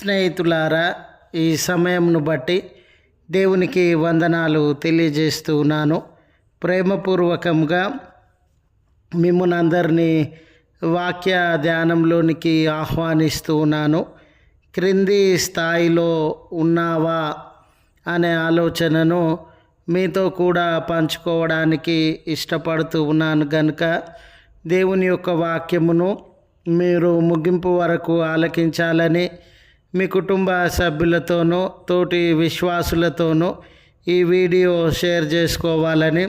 స్నేహితులారా ఈ సమయంను బట్టి దేవునికి వందనాలు తెలియజేస్తూ ఉన్నాను. ప్రేమపూర్వకంగా మిమ్మల్ని అందరినీ వాక్య ధ్యానంలోనికి ఆహ్వానిస్తూ ఉన్నాను. క్రింది స్థాయిలో ఉన్నావా అనే ఆలోచనను మీతో కూడా పంచుకోవడానికి ఇష్టపడుతూ ఉన్నాను. కనుక దేవుని యొక్క వాక్యమును మీరు ముగింపు వరకు ఆలకించాలని మీ కుటుంబ సభ్యులతోనూ తోటి విశ్వాసులతోనూ ఈ వీడియో షేర్ చేసుకోవాలని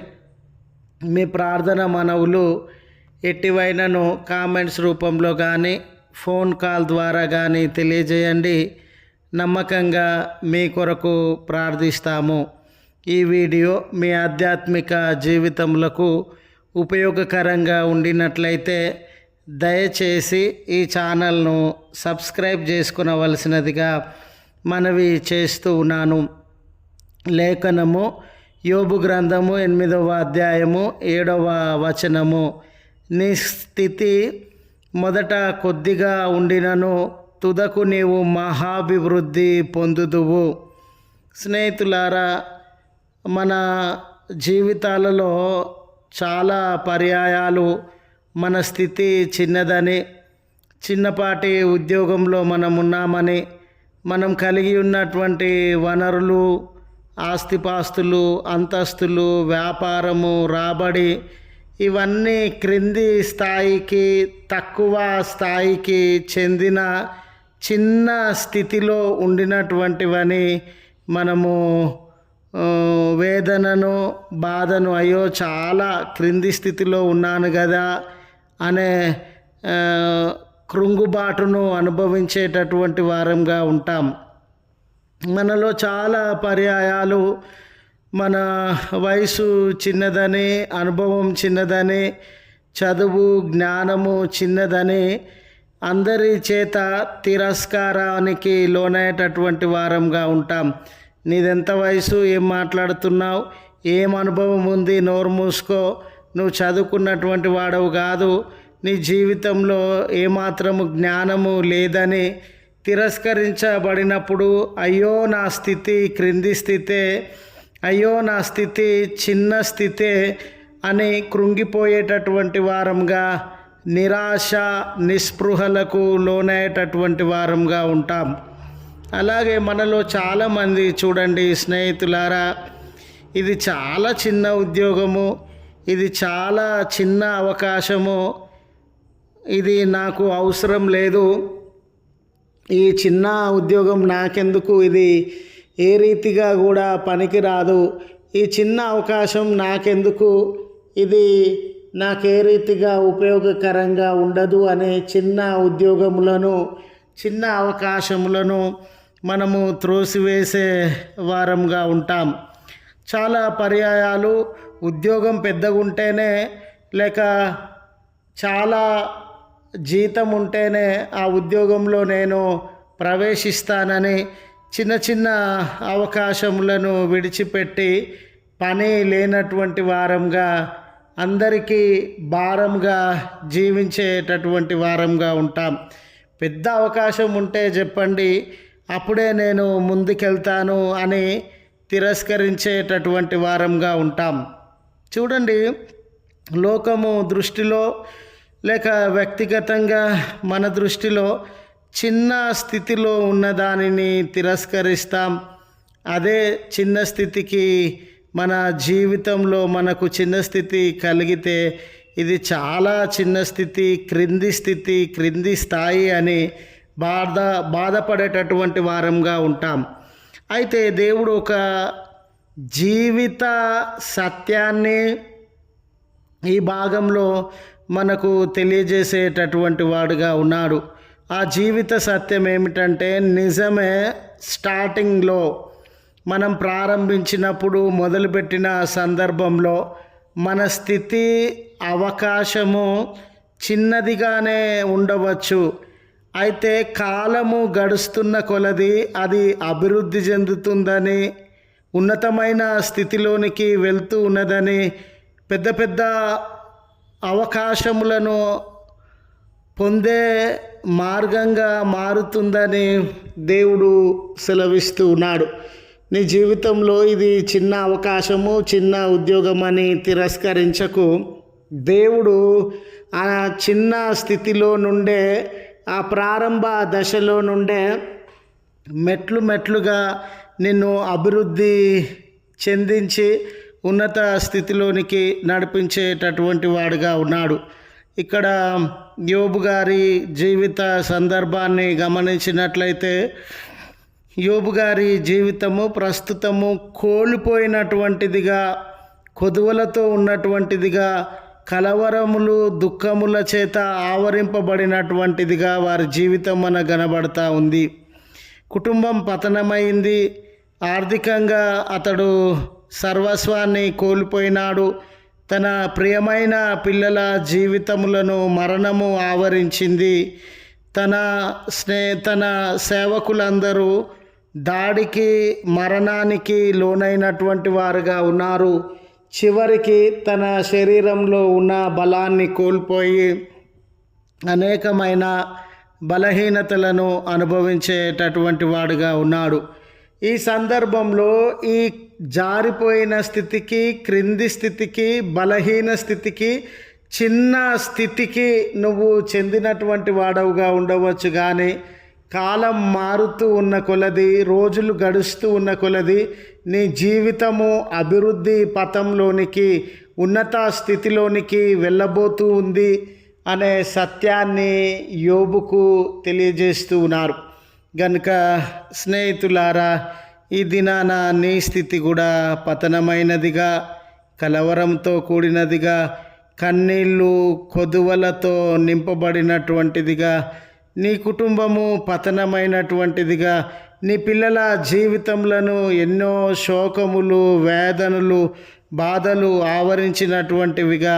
మీ ప్రార్థన మనవులు ఎట్టివైనను కామెంట్స్ రూపంలో కానీ ఫోన్ కాల్ ద్వారా కానీ తెలియజేయండి. నమ్మకంగా మీ కొరకు ప్రార్థిస్తాము. ఈ వీడియో మీ ఆధ్యాత్మిక జీవితములకు ఉపయోగకరంగా ఉండినట్లయితే దయచేసి ఈ ఛానల్ను సబ్స్క్రైబ్ చేసుకునవలసినదిగా మనవి చేస్తూ ఉన్నాను. లేఖనము యోబు గ్రంథము ఎనిమిదవ అధ్యాయము ఏడవ వచనము. నీ స్థితి మొదట కొద్దిగా ఉండినను తుదకు నీవు మహాభివృద్ధి పొందుదువు. స్నేహితులారా మన జీవితాలలో చాలా పర్యాయాలు మన స్థితి చిన్నదని చిన్నపాటి ఉద్యోగంలో మనం ఉన్నామని మనం కలిగి ఉన్నటువంటి వనరులు ఆస్తిపాస్తులు అంతస్తులు వ్యాపారము రాబడి ఇవన్నీ క్రింది స్థాయికి తక్కువ స్థాయికి చెందిన చిన్న స్థితిలో ఉండినటువంటివని మనము వేదనను బాధను అయ్యో చాలా క్రింది స్థితిలో ఉన్నాను కదా అనే కృంగుబాటును అనుభవించేటటువంటి వారంగా ఉంటాం. మనలో చాలా పర్యాయాలు. మన వయసు చిన్నదని అనుభవం చిన్నదని చదువు జ్ఞానము చిన్నదని అందరి చేత తిరస్కారానికి లోనయ్యేటటువంటి వారంగా ఉంటాం. నీదెంత వయసు? ఏం మాట్లాడుతున్నావు? ఏం అనుభవం ఉంది? నోరు మూసుకో. నువ్వు చదువుకున్నటువంటి వాడవు కాదు. నీ జీవితంలో ఏమాత్రము జ్ఞానము లేదని తిరస్కరించబడినప్పుడు అయ్యో నా స్థితి క్రింది స్థితే అయ్యో నా స్థితి చిన్న స్థితే అని కృంగిపోయేటటువంటి వారంగా నిరాశ నిస్పృహలకు లోనయ్యేటటువంటి వారంగా ఉంటాం. అలాగే మనలో చాలామంది చూడండి స్నేహితులారా ఇది చాలా చిన్న ఉద్యోగము. ఇది చాలా చిన్న అవకాశము. ఇది నాకు అవసరం లేదు. ఈ చిన్న ఉద్యోగం నాకెందుకు? ఇది ఏ రీతిగా కూడా పనికి రాదు ఈ చిన్న అవకాశం నాకెందుకు? ఇది నాకు ఏ రీతిగా ఉపయోగకరంగా ఉండదు అనే చిన్న ఉద్యోగములను చిన్న అవకాశములను మనము త్రోసివేసే వారంగా ఉంటాం. చాలా పర్యాయాలు ఉద్యోగం పెద్దగా ఉంటేనే లేక చాలా జీతం ఉంటేనే ఆ ఉద్యోగంలో నేను ప్రవేశిస్తానని చిన్న చిన్న అవకాశములను విడిచిపెట్టి పని లేనటువంటి వారంగా అందరికీ భారంగా జీవించేటటువంటి వారంగా ఉంటాం. పెద్ద అవకాశం ఉంటే చెప్పండి అప్పుడే నేను ముందుకెళ్తాను అని తిరస్కరించేటటువంటి వారంగా ఉంటాం. చూడండి లోకము దృష్టిలో లేక వ్యక్తిగతంగా మన దృష్టిలో చిన్న స్థితిలో ఉన్న దానిని తిరస్కరిస్తాం. అదే చిన్న స్థితికి మన జీవితంలో మనకు చిన్న స్థితి కలిగితే ఇది చాలా చిన్న స్థితి క్రింది స్థితి క్రింది స్థాయి అని బాధ బాధపడేటటువంటి వారంగా ఉంటాం. అయితే దేవుడు ఒక జీవిత సత్యాన్ని ఈ భాగంలో మనకు తెలియజేసేటటువంటి వాడుగా ఉన్నాడు. ఆ జీవిత సత్యం ఏమిటంటే నిజమే స్టార్టింగ్లో మనం ప్రారంభించినప్పుడు మొదలుపెట్టిన సందర్భంలో మన స్థితి అవకాశము చిన్నదిగానే ఉండవచ్చు. అయితే కాలము గడుస్తున్న కొలది అది అభివృద్ధి చెందుతుందని ఉన్నతమైన స్థితిలోనికి వెళ్తూ ఉన్నదని పెద్ద పెద్ద అవకాశములను పొందే మార్గంగా మారుతుందని దేవుడు సెలవిస్తూ ఉన్నాడు. నీ జీవితంలో ఇది చిన్న అవకాశము చిన్న ఉద్యోగం అని తిరస్కరించకు. దేవుడు ఆ చిన్న స్థితిలో నుండే ఆ ప్రారంభ దశలో నుండే మెట్లు మెట్లుగా నిన్ను అభివృద్ధి చెందించి ఉన్నత స్థితిలోనికి నడిపించేటటువంటి వాడుగా ఉన్నాడు. ఇక్కడ యోబు గారి జీవిత సందర్భాన్ని గమనించినట్లయితే యోబు గారి జీవితము ప్రస్తుతము కోల్పోయినటువంటిదిగా కొదువలతో ఉన్నటువంటిదిగా కలవరములు దుఃఖముల చేత ఆవరింపబడినటువంటిదిగా వారి జీవితం మన కనబడతా ఉంది. కుటుంబం పతనమైంది. ఆర్థికంగా అతడు సర్వస్వాన్ని కోల్పోయినాడు. తన ప్రియమైన పిల్లల జీవితములను మరణము ఆవరించింది. తన స్నే తన సేవకులందరూ దాడికి మరణానికి లోనైనటువంటి వారుగా ఉన్నారు. చివరికి తన శరీరంలో ఉన్న బలాన్ని కోల్పోయి అనేకమైన బలహీనతలను అనుభవించేటటువంటి వాడుగా ఉన్నాడు. ఈ సందర్భంలో ఈ జారిపోయిన స్థితికి క్రింది స్థితికి బలహీన స్థితికి చిన్న స్థితికి నువ్వు చెందినటువంటి వాడవుగా ఉండవచ్చు కానీ కాలం మారుతూ ఉన్న కొలది రోజులు గడుస్తూ ఉన్న కొలది నీ జీవితము అభివృద్ధి పథంలోనికి ఉన్నత స్థితిలోనికి వెళ్ళబోతూ ఉంది అనే సత్యాన్ని యోబుకు తెలియజేస్తూ ఉన్నారు. గనుక స్నేహితులారా ఈ దినాన నీ స్థితి కూడా పతనమైనదిగా కలవరంతో కూడినదిగా కన్నీళ్ళు కొదువలతో నింపబడినటువంటిదిగా నీ కుటుంబము పతనమైనటువంటిదిగా నీ పిల్లల జీవితంలో ఎన్నో శోకములు వేదనలు బాధలు ఆవరించినటువంటివిగా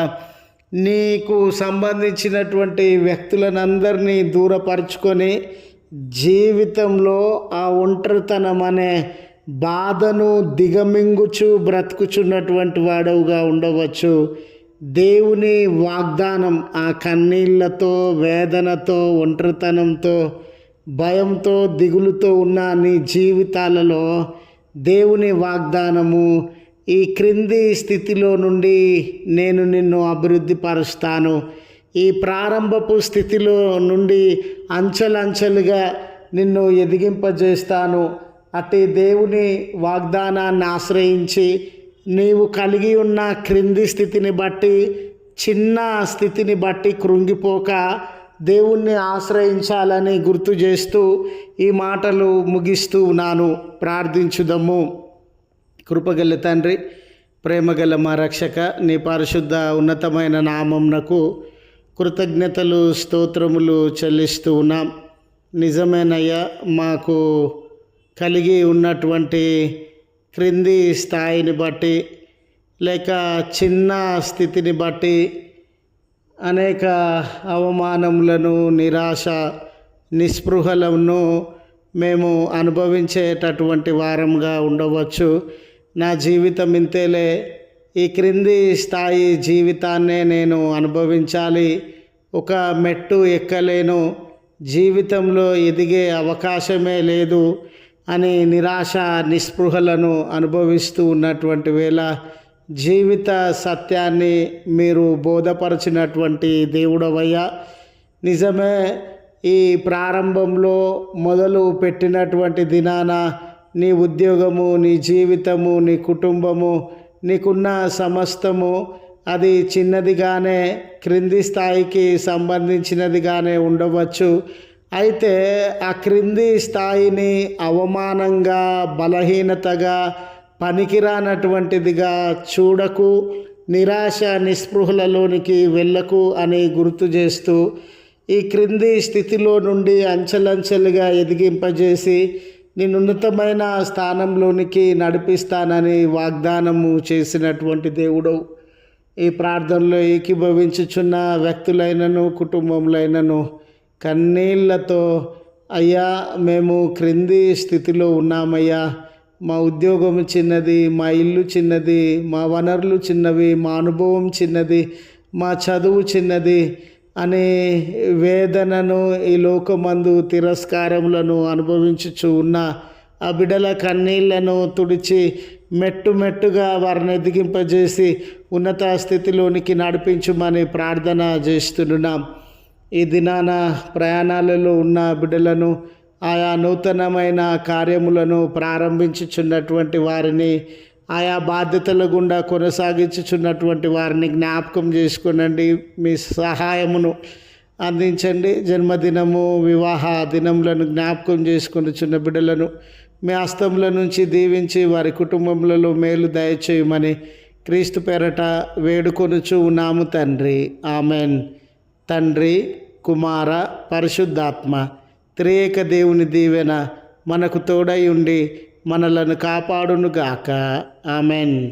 నీకు సంబంధించినటువంటి వ్యక్తులనందరినీ దూరపరుచుకొని జీవితంలో ఆ ఒంటరితనం అనే బాధను దిగమింగుచు బ్రతుకుచున్నటువంటి వాడవుగా ఉండవచ్చు. దేవుని వాగ్దానం ఆ కన్నీళ్ళతో వేదనతో ఒంటరితనంతో భయంతో దిగులుతో ఉన్న నీ జీవితాలలో దేవుని వాగ్దానము ఈ క్రింది స్థితిలో నుండి నేను నిన్ను అభివృద్ధి పరుస్తాను ఈ ప్రారంభపు స్థితిలో నుండి అంచెలంచెలుగా నిన్ను ఎదిగింపజేస్తాను. అట్టి దేవుని వాగ్దానాన్ని ఆశ్రయించి నీవు కలిగి ఉన్న క్రింది స్థితిని బట్టి చిన్న స్థితిని బట్టి కృంగిపోక దేవుణ్ణి ఆశ్రయించాలని గుర్తు చేస్తూ ఈ మాటలు ముగిస్తూ ఉన్నాను. ప్రార్థించుదము. కృపగల తండ్రి ప్రేమగల మా రక్షక నీ పరిశుద్ధ ఉన్నతమైన నామంనకు కృతజ్ఞతలు స్తోత్రములు చెల్లిస్తూ ఉన్నాం. నిజమేనయ్యా మాకు కలిగి ఉన్నటువంటి క్రింది స్థాయిని బట్టి లేక చిన్న స్థితిని బట్టి అనేక అవమానములను నిరాశ నిస్పృహలను మేము అనుభవించేటటువంటి వారంగా ఉండవచ్చు. నా జీవితం ఇంతేలే. ఈ క్రింది స్థాయి జీవితాన్నే నేను అనుభవించాలి. ఒక మెట్టు ఎక్కలేను. జీవితంలో ఎదిగే అవకాశమే లేదు. అని నిరాశ నిస్పృహలను అనుభవిస్తూ ఉన్నటువంటి వేళ జీవిత సత్యాన్ని మీరు బోధపరిచినటువంటి దేవుడవయ్యా. నిజమే ఈ ప్రారంభంలో మొదలు పెట్టినటువంటి దినాన నీ ఉద్యోగము నీ జీవితము నీ కుటుంబము నీకున్న సమస్తము అది చిన్నదిగానే క్రింది స్థాయికి సంబంధించినదిగానే ఉండవచ్చు. అయితే ఆ క్రింది స్థాయిని అవమానంగా బలహీనతగా పనికిరానటువంటిదిగా చూడకు నిరాశ నిస్పృహలలోనికి వెళ్ళకు అని గుర్తు చేస్తూ ఈ క్రింది స్థితిలో నుండి అంచెలంచెలుగా ఎదిగింపజేసి నేను ఉన్నతమైన స్థానంలోనికి నడిపిస్తానని వాగ్దానము చేసినటువంటి దేవుడు ఈ ప్రార్థనలో ఏకీభవించుచున్న వ్యక్తులైనను కుటుంబంలైనను కన్నీళ్ళతో అయ్యా మేము క్రింది స్థితిలో ఉన్నామయ్యా. మా ఉద్యోగం చిన్నది మా ఇల్లు చిన్నది మా వనరులు చిన్నవి మా అనుభవం చిన్నది మా చదువు చిన్నది అనే వేదనను ఈ లోకమందు తిరస్కారములను అనుభవించుచు ఉన్న ఆ బిడ్డల కన్నీళ్ళను తుడిచి మెట్టు మెట్టుగా వారిని ఎదిగింపజేసి ఉన్నత స్థితిలోనికి నడిపించమని ప్రార్థన చేస్తున్నాం. ఈ దినాన ప్రయాణాలలో ఉన్న బిడ్డలను ఆయా నూతనమైన కార్యములను ప్రారంభించుచున్నటువంటి వారిని ఆయా బాధ్యతల గుండా కొనసాగించుచున్నటువంటి వారిని జ్ఞాపకం చేసుకునండి. మీ సహాయమును అందించండి. జన్మదినము వివాహ దినములను జ్ఞాపకం చేసుకుని చిన్న బిడ్డలను మీ హస్తముల నుంచి దీవించి వారి కుటుంబములలో మేలు దయచేయమని క్రీస్తు పేరట వేడుకొనుచు ఉన్నాము తండ్రి. ఆమెన్. తండ్రి కుమార పరిశుద్ధాత్మ త్రియేక దేవుని దీవెన మనకు తోడై ఉండి మనలను కాపాడునుగాక. ఆమెన్.